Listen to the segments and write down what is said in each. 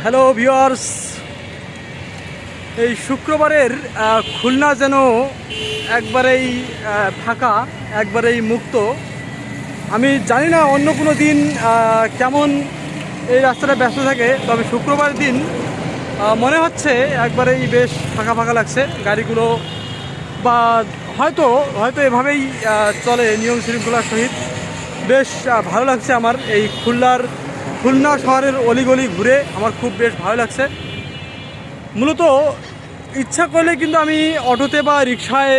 Hello viewers এই শুক্রবারের খুলনা যেন একবারেই ফাঁকা, একবারেই মুক্ত। আমি জানি না অন্য কোনো দিন কেমন এই রাস্তাটা ব্যস্ত থাকে, তবে শুক্রবার দিন মনে হচ্ছে একবারেই বেশ ফাঁকা ফাঁকা লাগছে। গাড়িগুলো বা হয়তো হয়তো এভাবেই চলে নিয়ম শৃঙ্খলার সহিত। বেশ ভালো লাগছে আমার এই খুলনার খুলনা শহরের অলিগলি ঘুরে আমার খুব বেশ ভালো লাগছে। মূলত ইচ্ছা করলে কিন্তু আমি অটোতে বা রিক্সায়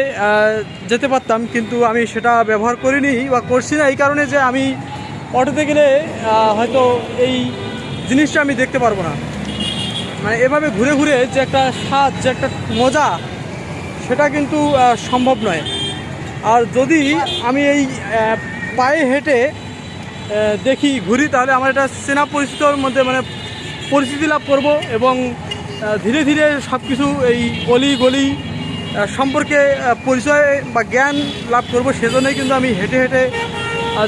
যেতে পারতাম, কিন্তু আমি সেটা ব্যবহার করিনি বা করছি না, এই কারণে যে আমি অটোতে গেলে হয়তো এই জিনিসটা আমি দেখতে পারব না। মানে এভাবে ঘুরে ঘুরে যে একটা স্বাদ, যে একটা মজা, সেটা কিন্তু সম্ভব নয়। আর যদি আমি এই পায়ে হেঁটে দেখি ঘুরি তাহলে আমার এটা চেনা পরিচিতর মধ্যে মানে পরিচিতি লাভ করব এবং ধীরে ধীরে সব কিছু এই অলি গলি সম্পর্কে পরিচয় বা জ্ঞান লাভ করব সেজন্যই কিন্তু আমি হেঁটে হেঁটে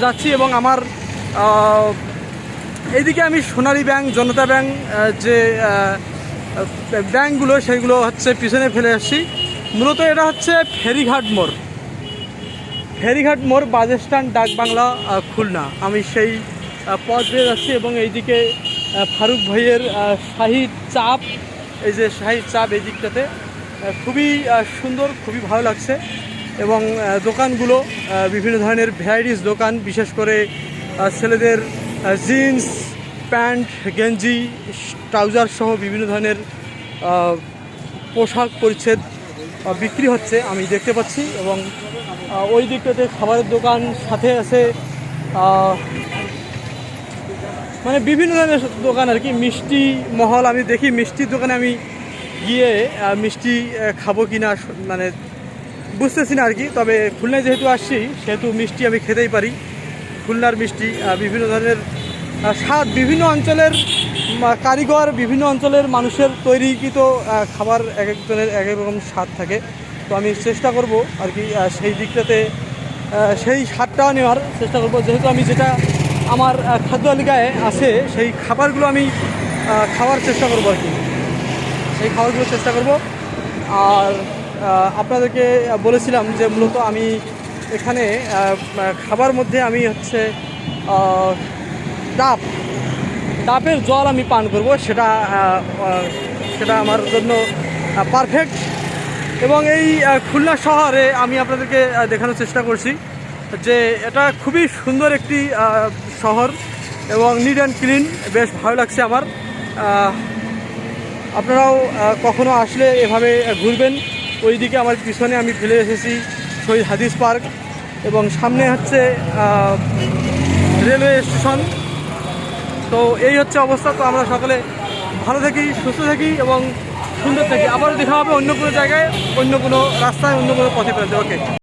যাচ্ছি এবং আমার এইদিকে আমি সোনালী ব্যাংক, জনতা ব্যাংক যে ব্যাংকগুলো সেগুলো হচ্ছে পিছনে ফেলে আসছি। মূলত এটা হচ্ছে ফেরিঘাট মোড়। ফেরিঘাট মোড় বাস স্ট্যান্ড ডাক বাংলা খুলনা। আমি সেই পথ দিয়ে যাচ্ছি এবং এইদিকে ফারুক ভাইয়ের শাহি চাপ, এই যে শাহি চাপ এই দিকটাতে খুবই সুন্দর, খুবই ভালো লাগছে। এবং দোকানগুলো বিভিন্ন ধরনের ভ্যারাইটিস দোকান, বিশেষ করে ছেলেদের জিন্স প্যান্ট গেঞ্জি ট্রাউজার সহ বিভিন্ন ধরনের পোশাক পরিচ্ছেদ বিক্রি হচ্ছে, আমি দেখতে পাচ্ছি। এবং ওই দিকটাতে খাবারের দোকান সাথে আছে মানে বিভিন্ন ধরনের দোকান আর কি, মিষ্টি মহল, আমি দেখি মিষ্টির দোকানে আমি গিয়ে মিষ্টি খাব কি না মানে বুঝতেছি না আর কি, তবে খুলনায় যেহেতু আসছি, সেহেতু মিষ্টি আমি খেতেই পারি। খুলনার মিষ্টি বিভিন্ন ধরনের স্বাদ, বিভিন্ন অঞ্চলের কারিগর, বিভিন্ন অঞ্চলের মানুষের তৈরিকৃত খাবার এক একজনের এক এক রকম স্বাদ থাকে। তো আমি চেষ্টা করব আর কি সেই দিকটাতে সেই স্বাদটা নেওয়ার চেষ্টা করব। যেহেতু আমি যেটা আমার খাদ্য তালিকায় আছে, সেই খাবারগুলো আমি খাওয়ার চেষ্টা করব আর কি। সেই খাবারগুলো চেষ্টা করব। আর আপনাদেরকে বলেছিলাম যে মূলত আমি এখানে খাবার মধ্যে আমি হচ্ছে ডাব, ডাবের জল আমি পান করব। সেটা সেটা আমার জন্য পারফেক্ট এবং এই খুলনা শহরে আমি আপনাদেরকে দেখানোর চেষ্টা করছি যে এটা খুবই সুন্দর একটি শহর এবং নিট অ্যান্ড ক্লিন বেশ ভালো লাগছে আমার। আপনারাও কখনো আসলে এভাবে ঘুরবেন। ওইদিকে আমার পিছনে আমি ফেলে এসেছি শহীদ হাদিস পার্ক এবং সামনে হচ্ছে রেলওয়ে স্টেশন। তো এই হচ্ছে অবস্থা। তো আমরা সকলে ভালো থাকি, সুস্থ থাকি এবং সুন্দর থেকে আবার দেখা হবে অন্য কোনো জায়গায়, অন্য কোনো রাস্তায়, অন্য কোনো পথে পেতে ওকে